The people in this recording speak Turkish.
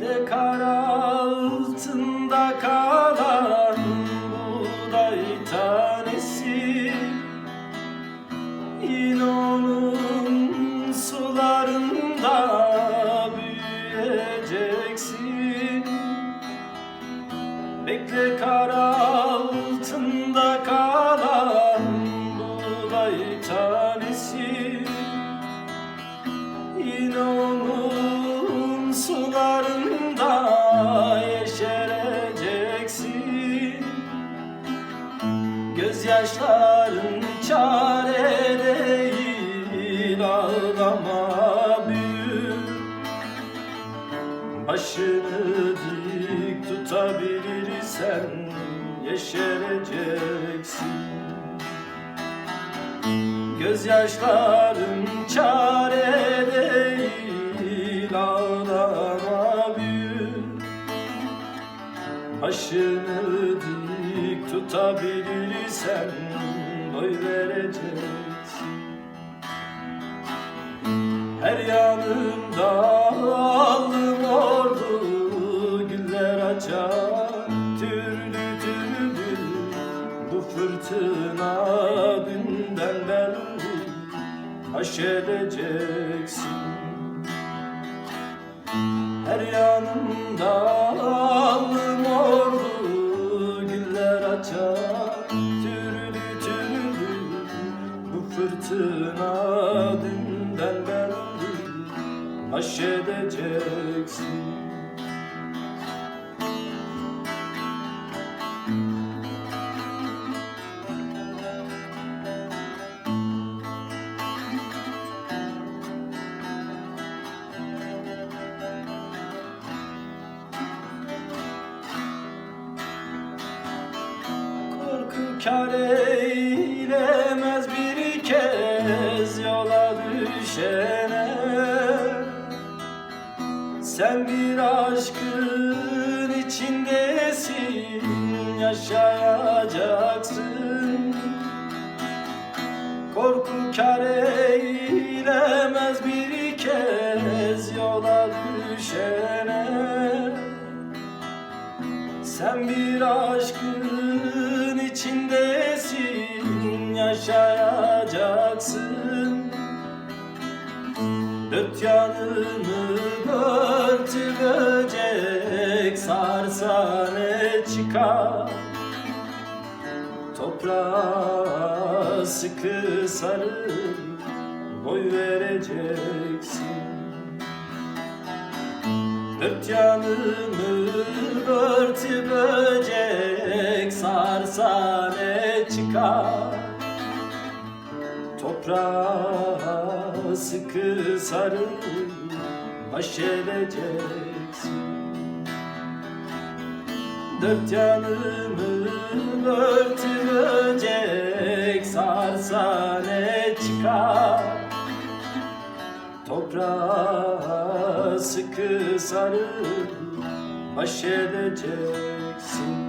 Bekle kar altında kalan buğday tanesi. Yine onun sularında büyüyeceksin. Bekle kar altında kalan buğday tanesi. Yine onun sularında Gözyaşların çare değil ağlama büyür Başını dik tutabilirsen yeşereceksin. Gözyaşların çare değil ağlama büyür Başını dik tutabilirsen boy vereceksin Her yanımda alım ordu güller açar. Türlü türlü bu fırtına dünden belli Aş edeceksin. Her yanımda bu fırtına dünden belli Aş edeceksin kar eylemez bir Sen bir aşkın içindesin yaşayacaksın. Korku kar eylemez bir kez yola düşene. Sen bir aşkın içindesin, yaşayacaksın Dört yanını örtü böcek sarsa ne çıkar. Toprağa sıkı sarıl, boy vereceksin. Dört yanımı örtü böcek sarsa ne çıkar. Toprağa sıkı sarıl baş edeceksin Dört yanımı örtü böcek sarsa ne çıkar. Toprağa sıkı sarıl baş edeceksin